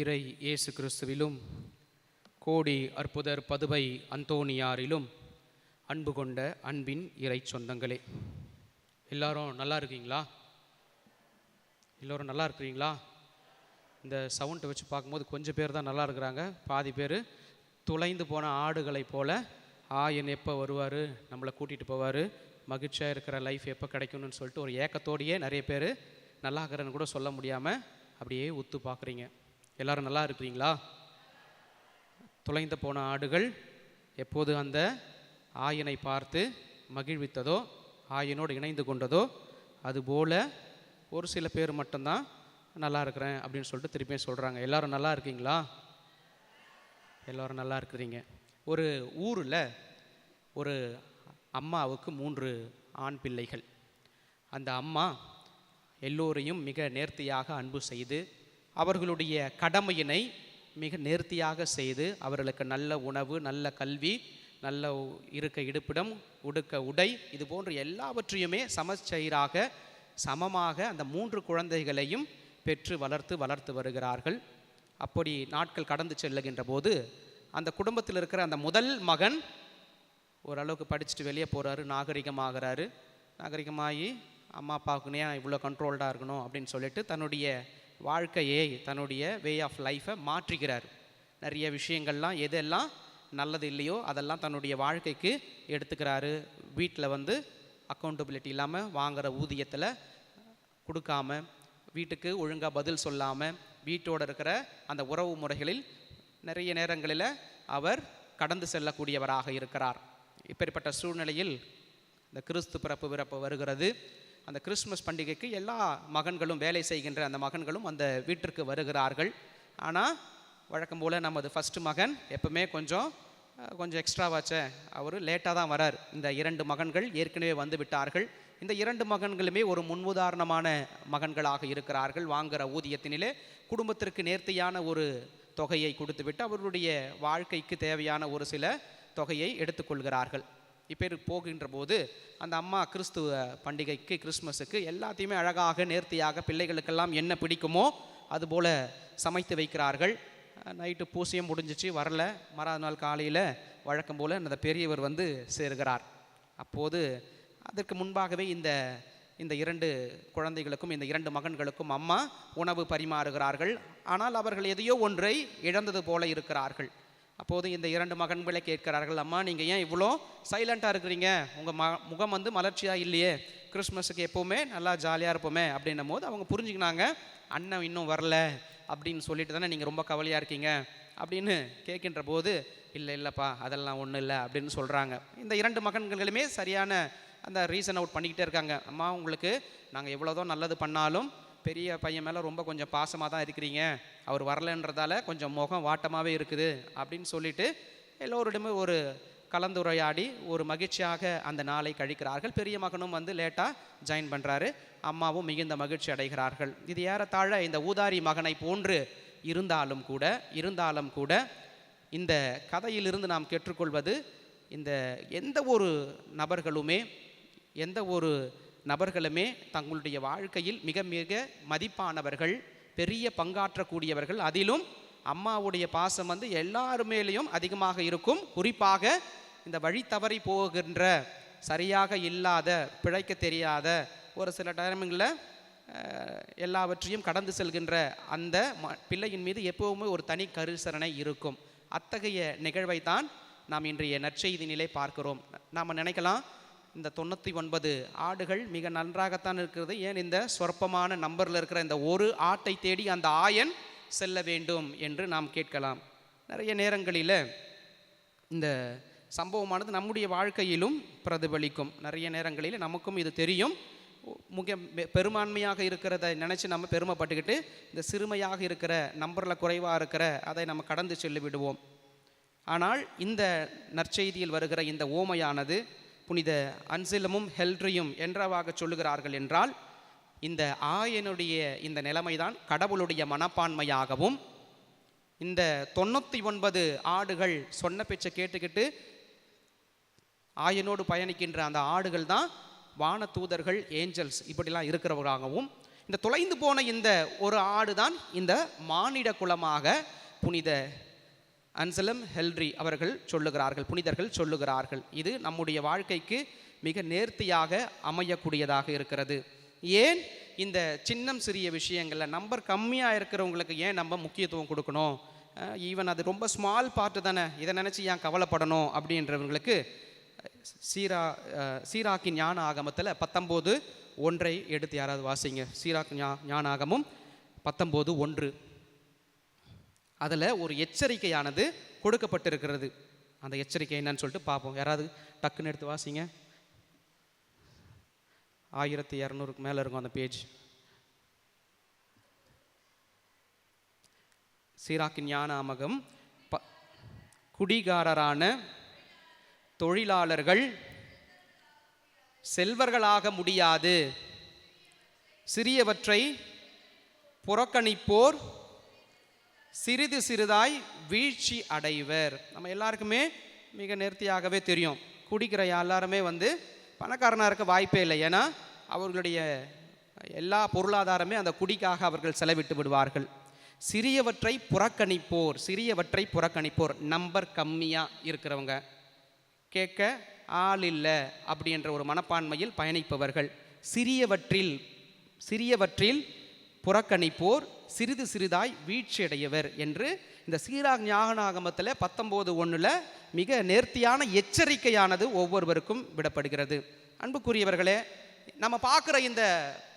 இறை இயேசு கிறிஸ்துவிலும் கோடி அற்புதர் பதுவை அந்தோணியாரிலும் அன்பு கொண்ட அன்பின் இறை சொந்தங்களே. எல்லாரும் நல்லா இருக்கீங்களா? எல்லோரும் நல்லா இருக்கிறீங்களா? இந்த சவுண்டை வச்சு பார்க்கும்போது கொஞ்சம் பேர் தான் நல்லா இருக்கிறாங்க. பாதி பேர் துளைந்து போன ஆடுகளைப் போல ஆயன் எப்போ வருவார்? நம்மளை கூட்டிகிட்டு போவார்? மகிழ்ச்சியாக இருக்கிற லைஃப் எப்போ கிடைக்கணும்னு சொல்லிட்டு ஒரு ஏக்கத்தோடையே நிறைய பேர் நல்லா இருக்கிறேன்னு கூட சொல்ல முடியாமல் அப்படியே உத்து பார்க்குறீங்க. எல்லாரும் நல்லா இருக்கிறீங்களா? துளைந்து போன ஆடுகள் எப்போது அந்த ஆயனை பார்த்து மகிழ்வித்ததோ ஆயனோடு இணைந்து கொண்டதோ அதுபோல் ஒரு சில பேர் மட்டும்தான் நல்லா இருக்கிறேன் அப்படின்னு சொல்லிட்டு திருப்பியும் சொல்கிறாங்க எல்லாரும் நல்லா இருக்கீங்களா? எல்லோரும் நல்லா இருக்கிறீங்க. ஒரு ஊரில் ஒரு அம்மாவுக்கு மூன்று ஆண் பிள்ளைகள். அந்த அம்மா எல்லோரையும் மிக நேர்த்தியாக அன்பு செய்து அவர்களுடைய கடமையினை மிக நேர்த்தியாக செய்து அவர்களுக்கு நல்ல உணவு நல்ல கல்வி நல்ல இருக்க இருப்பிடம் உடுக்க உடை இது போன்ற எல்லாவற்றையுமே சமச்சீராக சமமாக அந்த மூன்று குழந்தைகளையும் பெற்று வளர்த்து வளர்த்து வருகிறார்கள். அப்படி நாட்கள் கடந்து செல்லுகின்ற போது அந்த குடும்பத்தில் இருக்கிற அந்த முதல் மகன் ஓரளவுக்கு படிச்சுட்டு வெளியே போகிறாரு நாகரிகமாகிறாரு. நாகரிகமாகி அம்மா அப்பாவுக்குனே இவ்வளோ கண்ட்ரோல்டாக இருக்கணும் அப்படின்னு சொல்லிட்டு தன்னுடைய வாழ்க்கையை தன்னுடைய வே ஆஃப் லைஃப்பை மாற்றிக்கிறார் நிறைய விஷயங்கள்லாம் எதெல்லாம் நல்லது இல்லையோ அதெல்லாம் தன்னுடைய வாழ்க்கைக்கு எடுத்துக்கிறாரு. வீட்டில் வந்து அக்கௌண்டபிலிட்டி இல்லாமல் வாங்குகிற ஊதியத்தில் கொடுக்காம வீட்டுக்கு ஒழுங்காக பதில் சொல்லாமல் வீட்டோட இருக்கிற அந்த உறவு முறைகளில் நிறைய நேரங்களில் அவர் கடந்து செல்லக்கூடியவராக இருக்கிறார். இப்பேற்பட்ட சூழ்நிலையில் இந்த கிறிஸ்து பிறப்பு பிறப்பு வருகிறது. அந்த கிறிஸ்மஸ் பண்டிகைக்கு எல்லா மகன்களும் வேலை செய்கின்ற அந்த மகன்களும் அந்த வீட்டிற்கு வருகிறார்கள். ஆனால் வழக்கம் போல் நமது ஃபஸ்ட்டு மகன் எப்பவுமே கொஞ்சம் கொஞ்சம் எக்ஸ்ட்ராவாச்சே அவர் லேட்டாக தான் வரார். இந்த இரண்டு மகன்கள் ஏற்கனவே வந்து விட்டார்கள். இந்த இரண்டு மகன்களுமே ஒரு முன்னுதாரணமான மகன்களாக இருக்கிறார்கள். வாங்குகிற ஊதியத்தினிலே குடும்பத்திற்கு நேர்த்தியான ஒரு தொகையை கொடுத்துவிட்டு அவர்களுடைய வாழ்க்கைக்கு தேவையான ஒரு சில தொகையை எடுத்துக்கொள்கிறார்கள். இப்பேருக்கு போகின்ற போது அந்த அம்மா கிறிஸ்துவ பண்டிகைக்கு கிறிஸ்மஸுக்கு எல்லாத்தையுமே அழகாக நேர்த்தியாக பிள்ளைகளுக்கெல்லாம் என்ன பிடிக்குமோ அதுபோல் சமைத்து வைக்கிறார்கள். நைட்டு பூசியம் முடிஞ்சிச்சு வரல. மறாத நாள் காலையில் வழக்கம் போல் அந்த பெரியவர் வந்து சேர்கிறார். அப்போது அதற்கு முன்பாகவே இந்த இந்த இரண்டு குழந்தைகளுக்கும் இந்த இரண்டு மகன்களுக்கும் அம்மா உணவு பரிமாறுகிறார்கள். ஆனால் அவர்கள் எதையோ ஒன்றை இழந்தது போல இருக்கிறார்கள். அப்போது இந்த இரண்டு மகன்களை கேட்கிறார்கள் அம்மா நீங்கள் ஏன் இவ்வளோ சைலண்ட்டாக இருக்கிறீங்க? உங்கள் ம முகம் வந்து மலர்ச்சியாக இல்லையே? கிறிஸ்மஸுக்கு எப்போவுமே நல்லா ஜாலியாக இருப்போமே. அப்படின்னும் போது அவங்க புரிஞ்சுக்கினாங்க அண்ணன் இன்னும் வரல. அப்படின்னு சொல்லிட்டு தானே நீங்கள் ரொம்ப கவலையாக இருக்கீங்க? அப்படின்னு கேட்கின்ற போது இல்லை இல்லைப்பா அதெல்லாம் ஒன்றும் இல்லை. அப்படின்னு சொல்கிறாங்க இந்த இரண்டு மகன்களுமே சரியான அந்த ரீசன் அவுட் பண்ணிக்கிட்டே இருக்காங்க. அம்மா உங்களுக்கு நாங்கள் எவ்வளோதான் நல்லது பண்ணாலும் பெரிய பையன் மேலே ரொம்ப கொஞ்சம் பாசமாக தான் இருக்கிறீங்க. அவர் வரலன்றதால கொஞ்சம் முகம் வாட்டமாகவே இருக்குது அப்படின்னு சொல்லிட்டு எல்லோரிடமே ஒரு கலந்துரையாடி ஒரு மகிழ்ச்சியாக அந்த நாளை கழிக்கிறார்கள். பெரிய மகனும் வந்து லேட்டாக ஜாயின் பண்ணுறாரு அம்மாவும் மிகுந்த மகிழ்ச்சி அடைகிறார்கள். இது ஏறத்தாழ இந்த ஊதாரி மகனை போன்று இருந்தாலும் கூட இருந்தாலும் கூட இந்த கதையிலிருந்து நாம் கேட்டுக்கொள்வது இந்த எந்த ஒரு நபர்களுமே எந்த ஒரு நபர்களுமே தங்களுடைய வாழ்க்கையில் மிக மிக மதிப்பானவர்கள் பெரிய பங்காற்றக்கூடியவர்கள். அதிலும் அம்மாவுடைய பாசம் வந்து எல்லார் மேலேயும் அதிகமாக இருக்கும். குறிப்பாக இந்த வழி தவறி போகின்ற சரியாக இல்லாத பிழைக்க தெரியாத ஒரு சில டைமிங்கில் எல்லாவற்றையும் கடந்து செல்கின்ற அந்த ம பிள்ளையின் மீது எப்போவுமே ஒரு தனி கரிசரணை இருக்கும். அத்தகைய நிகழ்வை தான் நாம் இன்றைய நற்செய்தினிலே பார்க்கிறோம். நாம் நினைக்கலாம் இந்த தொண்ணூற்றி ஒன்பது ஆடுகள் மிக நன்றாகத்தான் இருக்கிறது. ஏன் இந்த சொற்பமான நம்பரில் இருக்கிற இந்த ஒரு ஆட்டை தேடி அந்த ஆயன் செல்ல வேண்டும் என்று நாம் கேட்கலாம். நிறைய நேரங்களில் இந்த சம்பவமானது நம்முடைய வாழ்க்கையிலும் பிரதிபலிக்கும். நிறைய நேரங்களில் நமக்கும் இது தெரியும். முக பெ- பெரும்பான்மையாக இருக்கிறத நினச்சி நம்ம பெருமைப்பட்டுக்கிட்டு இந்த சிறுமையாக இருக்கிற நம்பரில் குறைவாக இருக்கிற அதை நம்ம கடந்து செல்லிவிடுவோம். ஆனால் இந்த நற்செய்தியில் வருகிற இந்த ஓமையானது புனித அன்சிலமும் ஹெல்ட்ரியும் என்றவாக சொல்லுகிறார்கள் என்றால் இந்த ஆயனுடைய இந்த நிலைமைதான் கடவுளுடைய மனப்பான்மையாகவும் இந்த தொண்ணூற்றி ஒன்பது ஆடுகள் சொன்ன பேச்சை கேட்டுக்கிட்டு ஆயனோடு பயணிக்கின்ற அந்த ஆடுகள் தான் வான தூதர்கள் ஏஞ்சல்ஸ் இப்படிலாம் இருக்கிறவராகவும் இந்த தொலைந்து போன இந்த ஒரு ஆடு தான் இந்த மானிட குலமாக புனித அன்சலம் ஹெல்ரி அவர்கள் சொல்லுகிறார்கள் புனிதர்கள் சொல்லுகிறார்கள். இது நம்முடைய வாழ்க்கைக்கு மிக நேர்த்தியாக அமையக்கூடியதாக இருக்கிறது. ஏன் இந்த சின்னம் சிறிய விஷயங்களில் நம்பர் கம்மியாக இருக்கிறவங்களுக்கு ஏன் நம்ம முக்கியத்துவம் கொடுக்கணும்? ஈவன் அது ரொம்ப ஸ்மால் பார்ட்டு தானே இதை நினச்சி ஏன் கவலைப்படணும் அப்படின்றவங்களுக்கு சீரா சீராக்கி சீராக்கின் ஞான ஆகமத்தில் பத்தொம்போது ஒன்றை எடுத்து யாராவது வாசிங்க. சீராக் ஞா ஞான ஆகமும் பத்தொம்போது ஒன்று. அதில் ஒரு எச்சரிக்கையானது கொடுக்கப்பட்டிருக்கிறது. அந்த எச்சரிக்கை என்னன்னு சொல்லிட்டு பார்ப்போம். யாராவது டக்குன்னு எடுத்து வாசிங்க. ஆயிரத்தி இரநூறுக்கு மேலே இருக்கும் அந்த பேஜ் சீராக்கின் ஞானாமகம் ப குடிகாரரான தொழிலாளர்கள் செல்வர்களாக முடியாது. சிறியவற்றை புறக்கணிப்போர் சிறிது சிறிதாய் வீழ்ச்சி அடைவர். நம்ம எல்லாருக்குமே மிக நேர்த்தியாகவே தெரியும். குடிக்கிற எல்லாருமே வந்து பணக்காரனாக இருக்க வாய்ப்பே இல்லை. ஏன்னா அவர்களுடைய எல்லா பொருளாதாரமே அந்த குடிக்காக அவர்கள் செலவிட்டு விடுவார்கள். சிறியவற்றை புறக்கணிப்போர் சிறியவற்றை புறக்கணிப்போர் நம்பர் கம்மியாக இருக்கிறவங்க. கேட்க ஆள் இல்லை அப்படின்ற ஒரு மனப்பான்மையில் பயணிப்பவர்கள். சிறியவற்றில் சிறியவற்றில் புறக்கணிப்போர் சிறிது சிறிதாய் வீழ்ச்சியடையவர் என்று இந்த சீராக் ஞாகநாகமத்தில் பத்தொம்போது ஒன்றில் மிக நேர்த்தியான எச்சரிக்கையானது ஒவ்வொருவருக்கும் விடப்படுகிறது. அன்புக்குரியவர்களே நம்ம பார்க்குற இந்த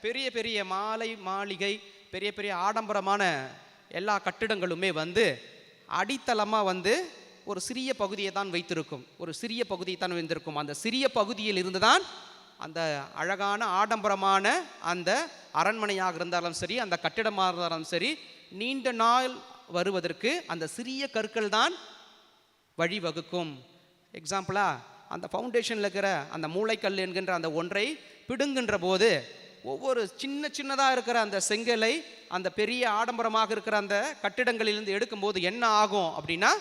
பெரிய பெரிய மாலை மாளிகை பெரிய பெரிய ஆடம்பரமான எல்லா கட்டிடங்களுமே வந்து அடித்தளமாக வந்து ஒரு சிறிய பகுதியை தான் வைத்திருக்கும். ஒரு சிறிய பகுதியை தான் வைத்திருக்கும். அந்த சிறிய பகுதியில் இருந்து தான் அந்த அழகான ஆடம்பரமான அந்த அரண்மனையாக இருந்தாலும் சரி அந்த கட்டிடமாக இருந்தாலும் சரி நீண்ட நாள் வருவதற்கு அந்த சிறிய கற்கள் தான் வழிவகுக்கும் எக்ஸாம்பிளாக அந்த ஃபவுண்டேஷனில் இருக்கிற அந்த மூளைக்கல் என்கின்ற அந்த ஒன்றை பிடுங்குன்ற போது ஒவ்வொரு சின்ன சின்னதாக இருக்கிற அந்த செங்கலை அந்த பெரிய ஆடம்பரமாக இருக்கிற அந்த கட்டிடங்களிலிருந்து எடுக்கும்போது என்ன ஆகும் அப்படின்னா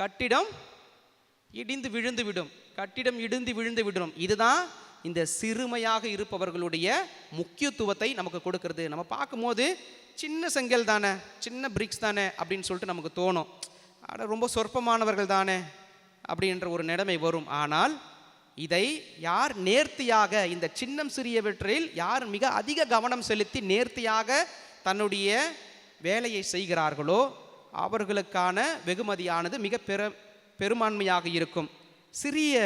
கட்டிடம் இடிந்து விழுந்து விடும். கட்டிடம் இடிந்து விழுந்து விடும். இதுதான் இந்த சிறுமையாக இருப்பவர்களுடைய முக்கியத்துவத்தை நமக்கு கொடுக்கறது. நம்ம பார்க்கும்போது சின்ன செங்கல் தானே சின்ன பிரிக்ஸ் தானே அப்படின்னு சொல்லிட்டு நமக்கு தோணும். ஆனால் ரொம்ப சொற்பமானவர்கள் தானே அப்படின்ற ஒரு நிலைமை வரும். ஆனால் இதை யார் நேர்த்தியாக இந்த சின்னம் சிறியவற்றில் யார் மிக அதிக கவனம் செலுத்தி நேர்த்தியாக தன்னுடைய வேலையை செய்கிறார்களோ அவர்களுக்கான வெகுமதியானது மிக பெரு பெரும்பான்மையாக இருக்கும். சிறிய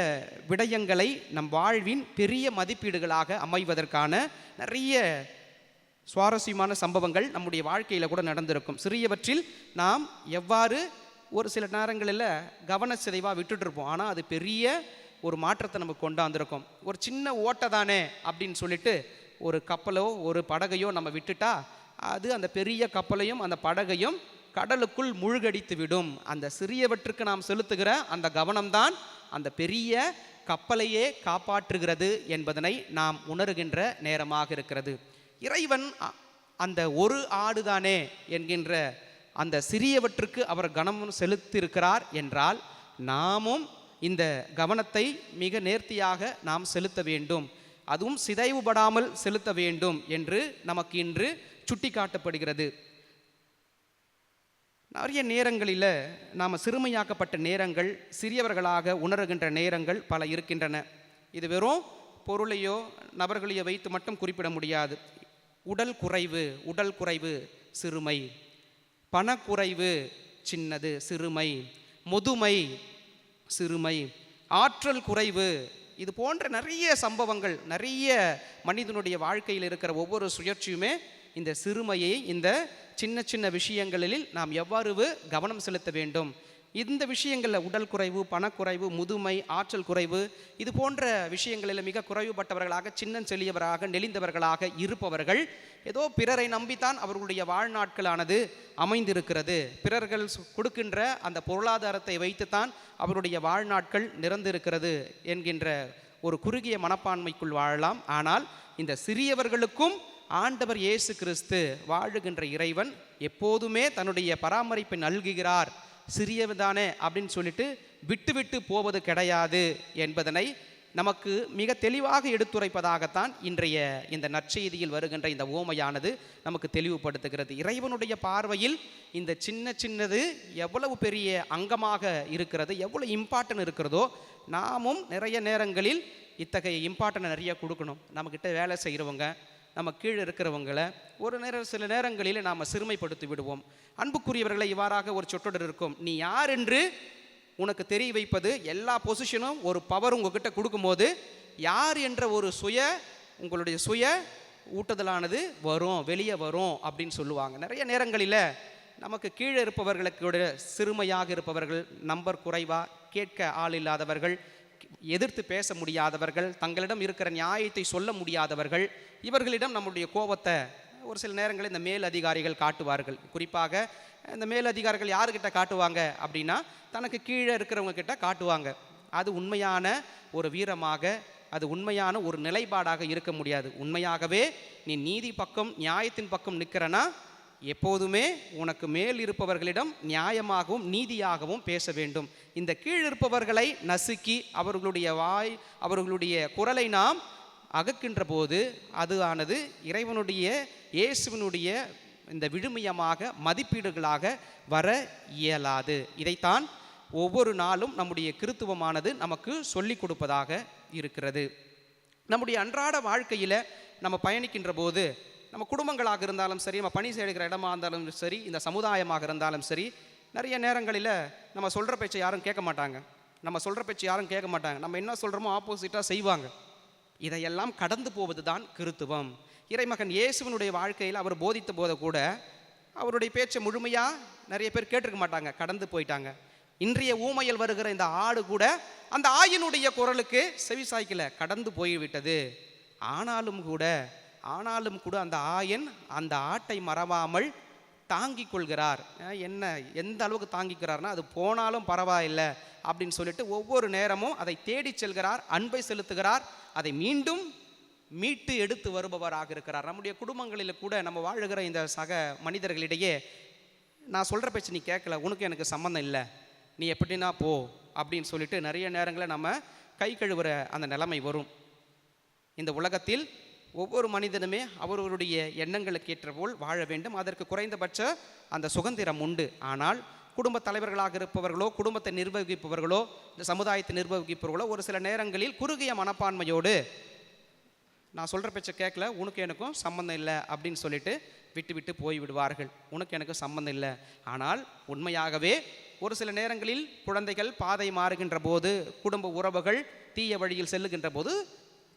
விடயங்களை நம் வாழ்வின் பெரிய மதிப்பீடுகளாக அமைவதற்கான நிறைய சுவாரஸ்யமான சம்பவங்கள் நம்முடைய வாழ்க்கையில் கூட நடந்திருக்கும். சிறியவற்றில் நாம் எவ்வாறு ஒரு சில நேரங்களில் கவனச்சிதைவாக விட்டுட்ருப்போம் ஆனால் அது பெரிய ஒரு மாற்றத்தை நமக்கு கொண்டாந்துருக்கும். ஒரு சின்ன ஓட்டை தானே அப்படின்னு சொல்லிட்டு ஒரு கப்பலோ ஒரு படகையோ நம்ம விட்டுட்டா அது அந்த பெரிய கப்பலையும் அந்த படகையும் கடலுக்குள் மூழ்கடித்து விடும் அந்த சிறியவற்றுக்கு நாம் செலுத்துகிற அந்த கவனம்தான் அந்த பெரிய கப்பலையே காப்பாற்றுகிறது என்பதனை நாம் உணர்கின்ற நேரமாக இருக்கிறது. இறைவன் அந்த ஒரு ஆடுதானே என்கின்ற அந்த சிறியவற்றுக்கு அவர் கவனம் செலுத்தியிருக்கிறார் என்றால் நாமும் இந்த கவனத்தை மிக நேர்த்தியாக நாம் செலுத்த வேண்டும். அதுவும் சிதைவுபடாமல் செலுத்த வேண்டும் என்று நமக்கு இன்று சுட்டிக்காட்டப்படுகிறது. நிறைய நேரங்களில் நாம் சிறுமையாக்கப்பட்ட நேரங்கள் சிறியவர்களாக உணர்கின்ற நேரங்கள் பல இருக்கின்றன. இது வெறும் பொருளையோ நபர்களையோ வைத்து மட்டும் குறிப்பிட முடியாது. உடல் குறைவு உடல் குறைவு சிறுமை. பணக்குறைவு சின்னது சிறுமை. முதுமை சிறுமை. ஆற்றல் குறைவு. இது போன்ற நிறைய சம்பவங்கள் நிறைய மனிதனுடைய வாழ்க்கையில் இருக்கிற ஒவ்வொரு சுழற்சியுமே இந்த சிறுமையை இந்த சின்ன சின்ன விஷயங்களில் நாம் எவ்வாறு கவனம் செலுத்த வேண்டும்? இந்த விஷயங்களில் உடல் குறைவு பணக்குறைவு முதுமை ஆற்றல் குறைவு இது போன்ற விஷயங்களில் மிக குறைவுபட்டவர்களாக சின்னம் செளியவராக நெளிந்தவர்களாக இருப்பவர்கள் ஏதோ பிறரை நம்பித்தான் அவர்களுடைய வாழ்நாட்களானது அமைந்திருக்கிறது. பிறர்கள் கொடுக்கின்ற அந்த பொருளாதாரத்தை வைத்துத்தான் அவருடைய வாழ்நாட்கள் நிறந்திருக்கிறது என்கின்ற ஒரு குறுகிய மனப்பான்மைக்குள் வாழலாம். ஆனால் இந்த சிறியவர்களுக்கும் ஆண்டவர் இயேசு கிறிஸ்து வாழுகின்ற இறைவன் எப்போதுமே தன்னுடைய பராமரிப்பை நல்குகிறார். சிறியவதானே அப்படின்னு சொல்லிட்டு விட்டு விட்டு போவது கிடையாது என்பதனை நமக்கு மிக தெளிவாக எடுத்துரைப்பதாகத்தான் இன்றைய இந்த நற்செய்தியில் வருகின்ற இந்த ஓமையானது நமக்கு தெளிவுபடுத்துகிறது. இறைவனுடைய பார்வையில் இந்த சின்ன சின்னது எவ்வளவு பெரிய அங்கமாக இருக்கிறது எவ்வளவு இம்பார்ட்டன் இருக்கிறதோ நாமும் நிறைய நேரங்களில் இத்தகைய இம்பார்ட்டன் நிறைய கொடுக்கணும். நம்மக்கிட்ட வேலை செய்கிறவங்க நம்ம கீழே இருக்கிறவங்கள ஒரு நேரம் சில நேரங்களில் நாம் சிறுமைப்படுத்தி விடுவோம். அன்புக்குரியவர்களை இவ்வாறாக ஒரு சொற்றொடர் இருக்கும். நீ யார் என்று உனக்கு தெரிய வைப்பது எல்லா பொசிஷனும் ஒரு பவர் உங்ககிட்ட கொடுக்கும்போது யார் என்ற ஒரு சுய உங்களுடைய சுய ஊட்டுதலானது வரும் வெளியே வரும் அப்படின்னு சொல்லுவாங்க. நிறைய நேரங்களில் நமக்கு கீழே இருப்பவர்களுக்கு சிறுமையாக இருப்பவர்கள் நம்பர் குறைவாக கேட்க ஆள் இல்லாதவர்கள் எதிர்த்து பேச முடியாதவர்கள் தங்களிடம் இருக்கிற நியாயத்தை சொல்ல முடியாதவர்கள் இவர்களிடம் நம்முடைய கோபத்தை ஒரு சில நேரங்களில் இந்த மேல் அதிகாரிகள் காட்டுவார்கள். குறிப்பாக இந்த மேல் அதிகாரிகள் யாருக்கிட்ட காட்டுவாங்க அப்படின்னா தனக்கு கீழே இருக்கிறவங்க கிட்ட காட்டுவாங்க. அது உண்மையான ஒரு வீரமாக அது உண்மையான ஒரு நிலைப்பாடாக இருக்க முடியாது. உண்மையாகவே நீ நீதி பக்கம் நியாயத்தின் பக்கம் நிற்கிறனா எப்போதுமே உனக்கு மேல் இருப்பவர்களிடம் நியாயமாகவும் நீதியாகவும் பேச வேண்டும். இந்த கீழ் இருப்பவர்களை நசுக்கி அவர்களுடைய வாய் அவர்களுடைய குரலை நாம் அகக்கின்ற போது அது ஆனது இறைவனுடைய இயேசுவினுடைய இந்த விழுமியமாக மதிப்பீடுகளாக வர இயலாது. இதைத்தான் ஒவ்வொரு நாளும் நம்முடைய கிறித்துவமானது நமக்கு சொல்லிக் கொடுப்பதாக இருக்கிறது. நம்முடைய அன்றாட வாழ்க்கையில் நம்ம பயணிக்கின்ற போது நம்ம குடும்பங்களாக இருந்தாலும் சரி நம்ம பணி செய்கிற இடமா இருந்தாலும் சரி இந்த சமுதாயமாக இருந்தாலும் சரி நிறைய நேரங்களில் நம்ம சொல்கிற பேச்சை யாரும் கேட்க மாட்டாங்க. நம்ம சொல்கிற பேச்சு யாரும் கேட்க மாட்டாங்க. நம்ம என்ன சொல்கிறோமோ ஆப்போசிட்டாக செய்வாங்க. இதையெல்லாம் கடந்து போவது தான் கிருத்துவம் இறைமகன் இயேசுவனுடைய வாழ்க்கையில் அவர் போதித்த போது கூட அவருடைய பேச்சை முழுமையாக நிறைய பேர் கேட்டிருக்க மாட்டாங்க. கடந்து போயிட்டாங்க. இன்றைய ஊமையில் வருகிற இந்த ஆடு கூட அந்த ஆயினுடைய குரலுக்கு செவி சாய்க்கல. கடந்து போய்விட்டது. ஆனாலும் கூட ஆனாலும் கூட அந்த ஆயன் அந்த ஆட்டை மறவாமல் தாங்கிக் கொள்கிறார். என்ன எந்த அளவுக்கு தாங்கிக்கிறார்னா அது போனாலும் பரவாயில்லை அப்படின்னு சொல்லிட்டு ஒவ்வொரு நேரமும் அதை தேடிச் செல்கிறார் அன்பை செலுத்துகிறார் அதை மீண்டும் மீட்டு எடுத்து வருபவராக இருக்கிறார். நம்முடைய குடும்பங்களில் கூட நம்ம வாழுகிற இந்த சக மனிதர்களிடையே நான் சொல்கிற பேச்சு நீ கேட்கல உனக்கு எனக்கு சம்மந்தம் இல்லை நீ எப்படின்னா போ அப்படின்னு சொல்லிட்டு நிறைய நேரங்களில் நம்ம கை கழுவுற அந்த நிலைமை வரும். இந்த உலகத்தில் ஒவ்வொரு மனிதனுமே அவரவருடைய எண்ணங்களுக்கு ஏற்ற போல் வாழ வேண்டும். அதற்கு குறைந்தபட்ச அந்த சுதந்திரம் உண்டு. ஆனால் குடும்ப தலைவர்களாக இருப்பவர்களோ குடும்பத்தை நிர்வகிப்பவர்களோ இந்த சமுதாயத்தை நிர்வகிப்பவர்களோ ஒரு சில நேரங்களில் குறுகிய மனப்பான்மையோடு நான் சொல்கிற பேச்சை கேட்கல உனக்கு எனக்கும் சம்மந்தம் இல்லை அப்படின்னு சொல்லிட்டு விட்டு விட்டு போய் விடுவார்கள். உனக்கு எனக்கு சம்மந்தம் இல்லை. ஆனால் உண்மையாகவே ஒரு சில நேரங்களில் குழந்தைகள் பாதை மாறுகின்ற போது குடும்ப உறவுகள் தீய வழியில் செல்லுகின்ற போது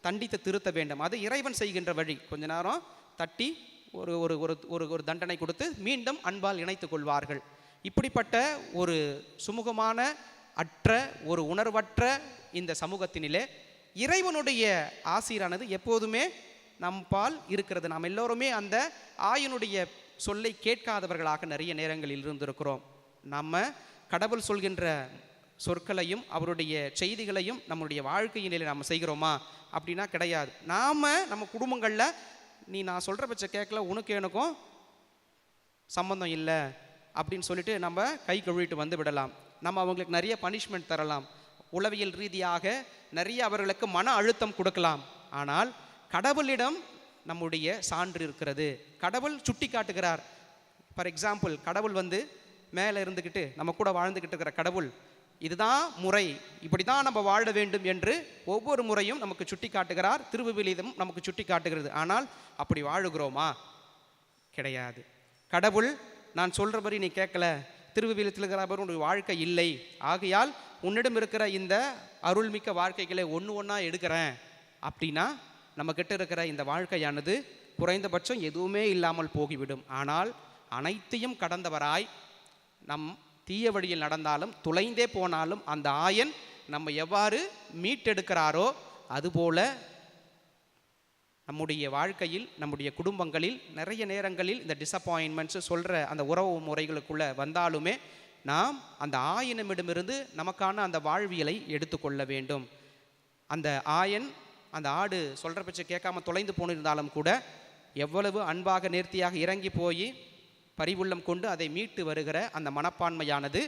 தண்டித்து திருத்த வேண்டும். அது இறைவன் செய்கின்ற வழி. கொஞ்ச நேரம் தட்டி ஒரு ஒரு ஒரு ஒரு ஒரு தண்டனை கொடுத்து மீண்டும் அன்பால் இணைத்து கொள்வார்கள். இப்படிப்பட்ட ஒரு சுமூகமான அற்ற ஒரு உணர்வற்ற இந்த சமூகத்தினிலே இறைவனுடைய ஆசிரானது எப்போதுமே நம்பால் இருக்கிறது. நாம் எல்லோருமே அந்த ஆயனுடைய சொல்லை கேட்காதவர்களாக நிறைய நேரங்களில் இருந்திருக்கிறோம். நம்ம கடவுள் சொல்கின்ற சொற்களையும் அவருடைய செய்திகளையும் நம்முடைய நிலையில் நாம் செய்கிறோமா? அப்படின்னா கிடையாது. நாம் நம்ம குடும்பங்களில் நீ நான் சொல்கிற பட்ச கேட்கல உனக்கு எனக்கும் சம்பந்தம் இல்லை அப்படின்னு சொல்லிட்டு நம்ம கை கழுவிட்டு வந்து விடலாம். நம்ம அவங்களுக்கு நிறைய பனிஷ்மெண்ட் தரலாம். உளவியல் ரீதியாக நிறைய அவர்களுக்கு மன அழுத்தம் கொடுக்கலாம். ஆனால் கடவுளிடம் நம்முடைய சான்று இருக்கிறது. கடவுள் சுட்டி காட்டுகிறார். ஃபார் எக்ஸாம்பிள் கடவுள் வந்து மேலே இருந்துக்கிட்டு நம்ம கூட வாழ்ந்துக்கிட்டு இருக்கிற கடவுள் இதுதான் முறை. இப்படி தான் நம்ம வாழ வேண்டும் என்று ஒவ்வொரு முறையும் நமக்கு சுட்டி காட்டுகிறார் திருவிவிலிதம் நமக்கு சுட்டி காட்டுகிறது ஆனால் அப்படி வாழுகிறோமா? கிடையாது. கடவுள் நான் சொல்கிறபடி நீ கேட்கல. திருவிவிலியத்தில் இருக்கிற உன்னுடைய வாழ்க்கை இல்லை. ஆகையால் உன்னிடம் இருக்கிற இந்த அருள்மிக்க வாழ்க்கைகளை ஒன்று ஒன்றா எடுக்கிறேன். அப்படின்னா நம்மக்கிட்ட இருக்கிற இந்த வாழ்க்கையானது குறைந்தபட்சம் எதுவுமே இல்லாமல் போகிவிடும். ஆனால் அனைத்தையும் கடந்தவராய் நம் தீய வழியில் நடந்தாலும் துளைந்தே போனாலும் அந்த ஆயன் நம்ம எவ்வாறு மீட்டெடுக்கிறாரோ அதுபோல நம்முடைய வாழ்க்கையில் நம்முடைய குடும்பங்களில் நிறைய நேரங்களில் இந்த டிசப்பாயின்மெண்ட்ஸ் சொல்கிற அந்த உறவு முறைகளுக்குள்ளே வந்தாலுமே நாம் அந்த ஆயனமிடமிருந்து நமக்கான அந்த வாழ்வியலை எடுத்துக்கொள்ள வேண்டும். அந்த ஆயன் அந்த ஆடு சொல்கிற பட்சம் கேட்காம தொலைந்து போனிருந்தாலும் கூட எவ்வளவு அன்பாக நேர்த்தியாக இறங்கி போய் பரிவுள்ளம் கொண்டு அதை மீட்டு வருகிற அந்த மனப்பான்மையானது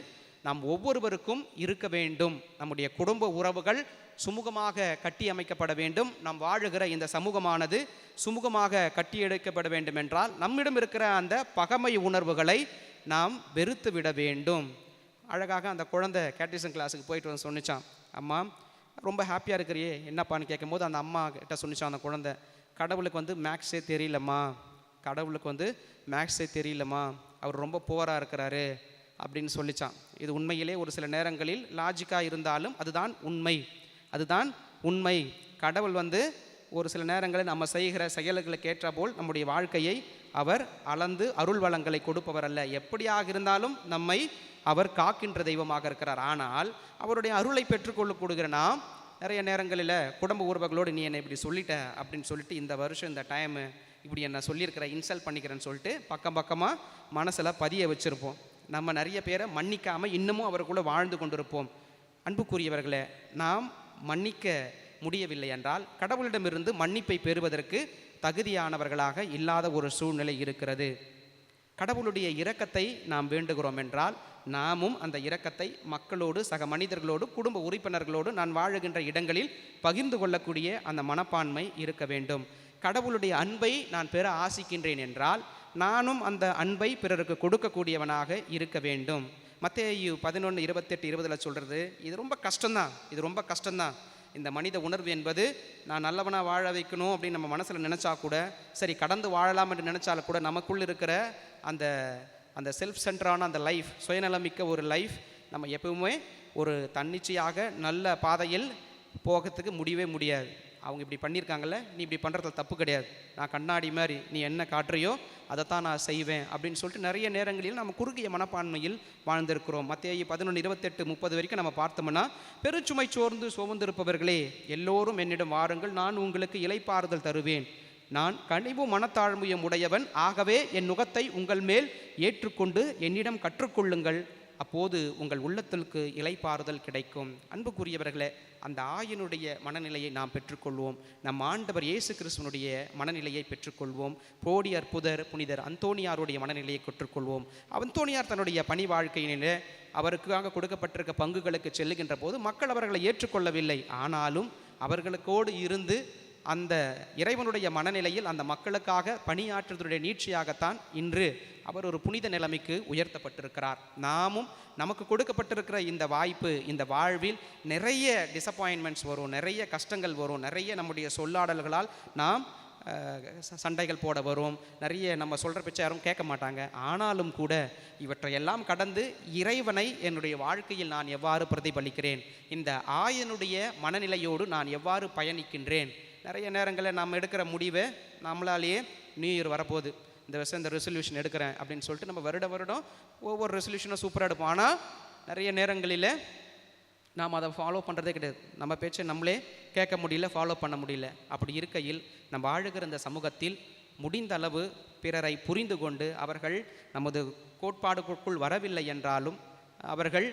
நாம் ஒவ்வொருவருக்கும் இருக்க வேண்டும். நம்முடைய குடும்ப உறவுகள் சுமூகமாக கட்டி அமைக்கப்பட வேண்டும். நாம் வாழுகிற இந்த சமூகமானது சுமூகமாக கட்டியெடுக்கப்பட வேண்டும் என்றால் நம்மிடம் இருக்கிற அந்த பகமை உணர்வுகளை நாம் வெறுத்து விட வேண்டும். அழகாக அந்த குழந்தை கேட்டிசன் கிளாஸுக்கு போயிட்டு வந்து சொன்னிச்சான் அம்மா ரொம்ப ஹாப்பியாக இருக்கிறியே என்னப்பான்னு கேட்கும்போது அந்த அம்மா கிட்ட சொன்னிச்சான் அந்த குழந்தை கடவுளுக்கு வந்து மேக்ஸே தெரியலம்மா. கடவுளுக்கு வந்து மேக்ஸே தெரியலம்மா அவர் ரொம்ப புவராக இருக்கிறாரு அப்படின்னு சொல்லிச்சான். இது உண்மையிலே ஒரு சில நேரங்களில் லாஜிக்காக இருந்தாலும் அதுதான் உண்மை. அதுதான் உண்மை. கடவுள் வந்து ஒரு சில நேரங்களில் நம்ம செய்கிற செயல்களுக்கு ஏற்ற போல் நம்முடைய வாழ்க்கையை அவர் அளந்து அருள் வளங்களை கொடுப்பவர் அல்ல. எப்படியாக இருந்தாலும் நம்மை அவர் காக்கின்ற தெய்வமாக இருக்கிறார். ஆனால் அவருடைய அருளை பெற்றுக்கொள்ளக்கூடிய நாம் நிறைய நேரங்களில் குடும்ப உறவுகளோடு நீ என்னை இப்படி சொல்லிட்ட அப்படின்னு சொல்லிட்டு இந்த வருஷம் இந்த டைமு இப்படி என்ன சொல்லியிருக்கிற இன்சல்ட் பண்ணிக்கிறேன்னு சொல்லிட்டு பக்கம் பக்கமாக மனசில் பதிய வச்சுருப்போம். நம்ம நிறைய பேரை மன்னிக்காமல் இன்னமும் அவருக்குள்ளே வாழ்ந்து கொண்டிருப்போம். அன்புக்குரியவர்களே நாம் மன்னிக்க முடியவில்லை என்றால் கடவுளிடமிருந்து மன்னிப்பை பெறுவதற்கு தகுதியானவர்களாக இல்லாத ஒரு சூழ்நிலை இருக்கிறது. கடவுளுடைய இரக்கத்தை நாம் வேண்டுகிறோம் என்றால் நாமும் அந்த இரக்கத்தை மக்களோடு சக மனிதர்களோடு குடும்ப உறுப்பினர்களோடு நான் வாழுகின்ற இடங்களில் பகிர்ந்து கொள்ளக்கூடிய அந்த மனப்பான்மை இருக்க வேண்டும். கடவுளுடைய அன்பை நான் பெற ஆசிக்கின்றேன் என்றால் நானும் அந்த அன்பை பிறருக்கு கொடுக்கக்கூடியவனாக இருக்க வேண்டும். மத்தேயு பதினொன்று இருபத்தெட்டு இருபதில் சொல்கிறது இது ரொம்ப கஷ்டம்தான். இது ரொம்ப கஷ்டம்தான். இந்த மனித உணர்வு என்பது நான் நல்லவனாக வாழ வைக்கணும் அப்படின்னு நம்ம மனசில் நினச்சா கூட சரி கடந்து வாழலாம் என்று நினச்சாலும் கூட நமக்குள் இருக்கிற அந்த அந்த செல்ஃப் சென்டரான அந்த லைஃப் சுயநலமிக்க ஒரு லைஃப் நம்ம எப்பவுமே ஒரு தன்னிச்சையாக நல்ல பாதையில் போகிறதுக்கு முடியவே முடியாது. அவங்க இப்படி பண்ணியிருக்காங்கல்ல நீ இப்படி பண்ணுறதுல தப்பு கிடையாது. நான் கண்ணாடி மாதிரி நீ என்ன காட்டுறியோ அதைத்தான் நான் செய்வேன் அப்படின்னு சொல்லிட்டு நிறைய நேரங்களில் நம்ம குறுகிய மனப்பான்மையில் வாழ்ந்திருக்கிறோம். மத்திய பதினொன்று இருபத்தெட்டு முப்பது வரைக்கும் நம்ம பார்த்தோம்னா பெருச்சுமை சோர்ந்து சோர்ந்திருப்பவர்களே எல்லோரும் என்னிடம் வாருங்கள் நான் உங்களுக்கு இலைப்பாறுதல் தருவேன். நான் கனிவு மனத்தாழ்மையும் உடையவன். ஆகவே என் நுகத்தை உங்கள் மேல் ஏற்றுக்கொண்டு என்னிடம் கற்றுக்கொள்ளுங்கள். அப்போது உங்கள் உள்ளத்திற்கு இலைப்பாறுதல் கிடைக்கும். அன்புக்குரியவர்களே அந்த ஆயனுடைய மனநிலையை நாம் பெற்றுக்கொள்வோம். நம் ஆண்டவர் இயேசு கிறிஸ்துவனுடைய மனநிலையை பெற்றுக்கொள்வோம். போடி அற்புதர் புனிதர் அந்தோனியாருடைய மனநிலையை பெற்றுக்கொள்வோம். அந்தோனியார் தன்னுடைய பணி வாழ்க்கையினிலே அவருக்காக கொடுக்கப்பட்டிருக்க பங்குகளுக்கு செல்லுகின்ற போது மக்கள் அவர்களை ஏற்றுக்கொள்ளவில்லை. ஆனாலும் அவர்களுக்கோடு இருந்து அந்த இறைவனுடைய மனநிலையில் அந்த மக்களுக்காக பணியாற்றுவதுடைய நீட்சியாகத்தான் இன்று அவர் ஒரு புனித நிலைமைக்கு உயர்த்தப்பட்டிருக்கிறார். நாமும் நமக்கு கொடுக்கப்பட்டிருக்கிற இந்த வாய்ப்பு இந்த வாழ்வில் நிறைய டிசப்பாயின்மெண்ட்ஸ் வரும் நிறைய கஷ்டங்கள் வரும் நிறைய நம்முடைய சொல்லாடல்களால் நாம் சண்டைகள் போட வரும் நிறைய நம்ம சொல்கிற பிச்சை யாரும் கேட்க மாட்டாங்க. ஆனாலும் கூட இவற்றையெல்லாம் கடந்து இறைவனை என்னுடைய வாழ்க்கையில் நான் எவ்வாறு பிரதிபலிக்கிறேன்? இந்த ஆயனுடைய மனநிலையோடு நான் எவ்வாறு பயணிக்கின்றேன்? நிறைய நேரங்களில் நாம் எடுக்கிற முடிவை நம்மளாலேயே நியூ இயர் வரப்போகுது. இந்த வருஷம் இந்த ரெசல்யூஷன் எடுக்கிறேன் அப்படின்னு சொல்லிட்டு நம்ம வருட வருடம் ஒவ்வொரு ரெசல்யூஷனும் சூப்பராக எடுப்போம். ஆனால் நிறைய நேரங்களில் நாம் அதை ஃபாலோ பண்ணுறதே கிடையாது. நம்ம பேச்சை நம்மளே கேட்க முடியல ஃபாலோ பண்ண முடியல. அப்படி இருக்கையில் நம்ம ஆழுகிற இந்த சமூகத்தில் முடிந்த அளவு பிறரை புரிந்து கொண்டு அவர்கள் நமது கோட்பாடுகளுக்குள் வரவில்லை என்றாலும் அவர்கள்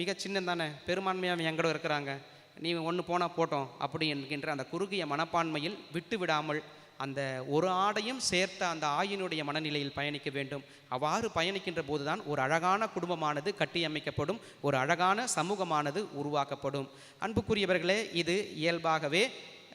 மிக சின்ன தானே பெரும்பான்மையாக எங்கூட இருக்கிறாங்க. நீ ஒன்று போனால் போட்டோம் அப்படி என்கின்ற அந்த குறுகிய மனப்பான்மையில் விட்டு விடாமல் அந்த ஒரு ஆடையும் சேர்த்த அந்த ஆயினுடைய மனநிலையில் பயணிக்க வேண்டும். அவ்வாறு பயணிக்கின்ற போதுதான் ஒரு அழகான குடும்பமானது கட்டியமைக்கப்படும் ஒரு அழகான சமூகமானது உருவாக்கப்படும். அன்புக்குரியவர்களே இது இயல்பாகவே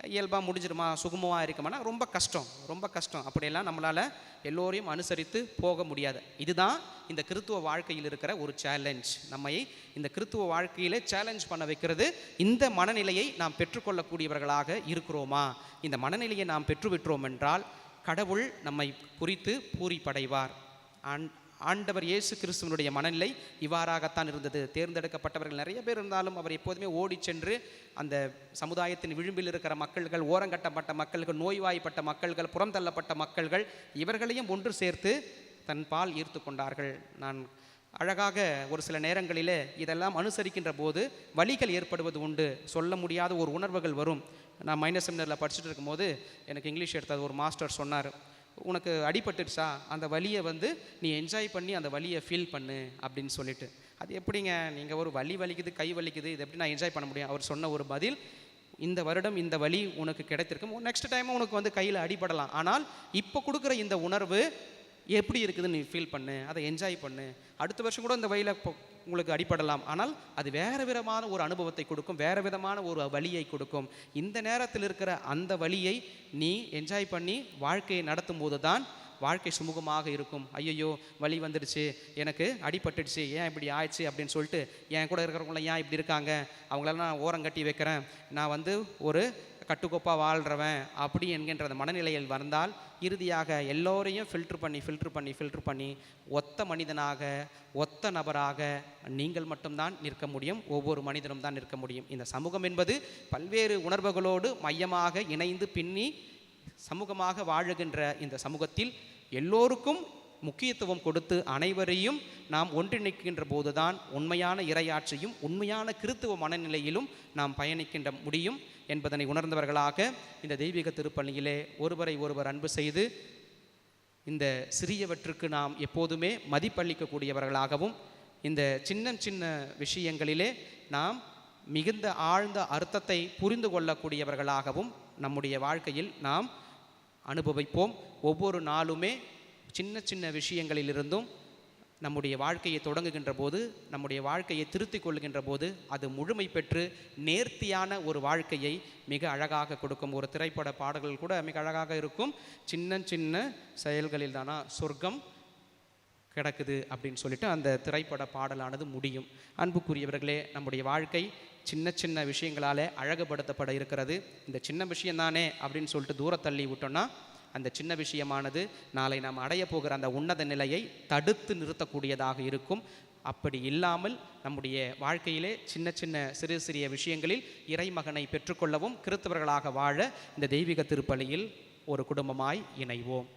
இயல்பாக முடிஞ்சிருமா? சுகமாக இருக்குமானா? ரொம்ப கஷ்டம். ரொம்ப கஷ்டம். அப்படியெல்லாம் நம்மளால் எல்லோரையும் அனுசரித்து போக முடியாது. இதுதான் இந்த கிறித்துவ வாழ்க்கையில் இருக்கிற ஒரு சேலஞ்ச் நம்மை இந்த கிறித்துவ வாழ்க்கையிலே சேலஞ்ச் பண்ண வைக்கிறது இந்த மனநிலையை நாம் பெற்றுக்கொள்ளக்கூடியவர்களாக இருக்கிறோமா? இந்த மனநிலையை நாம் பெற்றுவிட்டோம் என்றால் கடவுள் நம்மை குறித்து பூரிப்படைவார். ஆண் ஆண்டவர் இயேசு கிறிஸ்துவனுடைய மனநிலை இவ்வாறாகத்தான் இருந்தது. தேர்ந்தெடுக்கப்பட்டவர்கள் நிறைய பேர் இருந்தாலும் அவர் எப்போதுமே ஓடி சென்று அந்த சமுதாயத்தின் விளிம்பில் இருக்கிற மக்கள்கள் ஓரங்கட்டப்பட்ட மக்கள்கள் நோய்வாய்ப்பட்ட மக்கள்கள் புறம் தள்ளப்பட்ட மக்கள்கள் இவர்களையும் ஒன்று சேர்த்து தன் பால் ஈர்த்து கொண்டார்கள். நான் அழகாக ஒரு சில நேரங்களிலே இதெல்லாம் அனுசரிக்கின்ற போது வழிகள் ஏற்படுவது உண்டு. சொல்ல முடியாத ஒரு உணர்வுகள் வரும். நான் மைனஸ் செமினரில் படிச்சுட்டு இருக்கும்போது எனக்கு இங்கிலீஷ் எடுத்தது ஒரு மாஸ்டர் சொன்னார். உனக்கு அடிபட்டுடுச்சா? அந்த வலியை வந்து நீ என்ஜாய் பண்ணி அந்த வலியை ஃபீல் பண்ணு அப்படின்னு சொல்லிட்டு. அது எப்படிங்க? நீங்கள் ஒரு வலி வலிக்குது கை வலிக்குது இது எப்படி நான் என்ஜாய் பண்ண முடியும்? அவர் சொன்ன ஒரு பதில் இந்த வருடம் இந்த வலி உனக்கு கிடைத்திருக்கும் நெக்ஸ்ட் டைம் உனக்கு வந்து கையில் அடிபடலாம். ஆனால் இப்போ கொடுக்குற இந்த உணர்வு எப்படி இருக்குதுன்னு நீ ஃபீல் பண்ணு. அதை என்ஜாய் பண்ணு. அடுத்த வருஷம் கூட இந்த வழியில் உங்களுக்கு அடிபடலாம். ஆனால் அது வேறு விதமான ஒரு அனுபவத்தை கொடுக்கும் வேறு விதமான ஒரு வழியை கொடுக்கும். இந்த நேரத்தில் இருக்கிற அந்த வழியை நீ என்ஜாய் பண்ணி வாழ்க்கையை நடத்தும் போது தான் வாழ்க்கை சுமூகமாக இருக்கும். ஐயையோ வழி வந்துடுச்சு எனக்கு அடிபட்டுடுச்சு ஏன் இப்படி ஆயிடுச்சு அப்படின்னு சொல்லிட்டு என் கூட இருக்கிறவங்களாம் ஏன் இப்படி இருக்காங்க? அவங்களெல்லாம் நான் ஓரம் கட்டி வைக்கிறேன். நான் வந்து ஒரு கட்டுக்கோப்பாக வாழ்கிறவன் அப்படி என்கின்ற அந்த மனநிலையில் வந்தால் இறுதியாக எல்லோரையும் ஃபில்ட்ரு பண்ணி ஃபில்ட்ரு பண்ணி ஃபில்ட்ரு பண்ணி ஒத்த மனிதனாக ஒத்த நபராக நீங்கள் மட்டும்தான் நிற்க முடியும். ஒவ்வொரு மனிதனும் தான் நிற்க முடியும். இந்த சமூகம் என்பது பல்வேறு உணர்வுகளோடு மையமாக இணைந்து பின்னி சமூகமாக வாழுகின்ற இந்த சமூகத்தில் எல்லோருக்கும் முக்கியத்துவம் கொடுத்து அனைவரையும் நாம் ஒன்றிணைக்கின்ற போதுதான் உண்மையான இரையாட்சியும் உண்மையான கிறித்துவ மனநிலையிலும் நாம் பயணிக்கின்ற முடியும். என்பதனை உணர்ந்தவர்களாக இந்த தெய்வீக திருப்பணியிலே ஒருவரை ஒருவர் அன்பு செய்து இந்த சிறியவற்றுக்கு நாம் எப்போதுமே மதிப்பளிக்கக்கூடியவர்களாகவும் இந்த சின்ன சின்ன விஷயங்களிலே நாம் மிகுந்த ஆழ்ந்த அர்த்தத்தை புரிந்து கொள்ளக்கூடியவர்களாகவும் நம்முடைய வாழ்க்கையில் நாம் அனுபவிப்போம். ஒவ்வொரு நாளுமே சின்ன சின்ன விஷயங்களிலிருந்தும் நம்முடைய வாழ்க்கையை தொடங்குகின்ற போது நம்முடைய வாழ்க்கையை திருத்தி கொள்கின்ற போது அது முழுமை பெற்று நேர்த்தியான ஒரு வாழ்க்கையை மிக அழகாக கொடுக்கும். ஒரு திரைப்பட பாடல்கள் கூட மிக அழகாக இருக்கும். சின்ன சின்ன செயல்களில் தானா சொர்க்கம் கிடக்குது அப்படின்னு சொல்லிட்டு அந்த திரைப்பட பாடலானது முடியும். அன்புக்குரியவர்களே நம்முடைய வாழ்க்கை சின்ன சின்ன விஷயங்களாலே அழகுபடுத்தப்பட இருக்கிறது. இந்த சின்ன விஷயம்தானே அப்படின்னு சொல்லிட்டு தூரத்தள்ளி விட்டோன்னா விட்டோம்னா அந்த சின்ன விஷயமானது நாளை நாம் அடைய போகிற அந்த உன்னத நிலையை தடுத்து நிறுத்தக்கூடியதாக இருக்கும். அப்படி இல்லாமல் நம்முடைய வாழ்க்கையிலே சின்ன சின்ன சிறு சிறிய விஷயங்களில் இறைமகனை பெற்றுக்கொள்ளவும் கிறித்தவர்களாக வாழ இந்த தெய்வீக திருப்பலியில் ஒரு குடும்பமாய் இணைவோம்.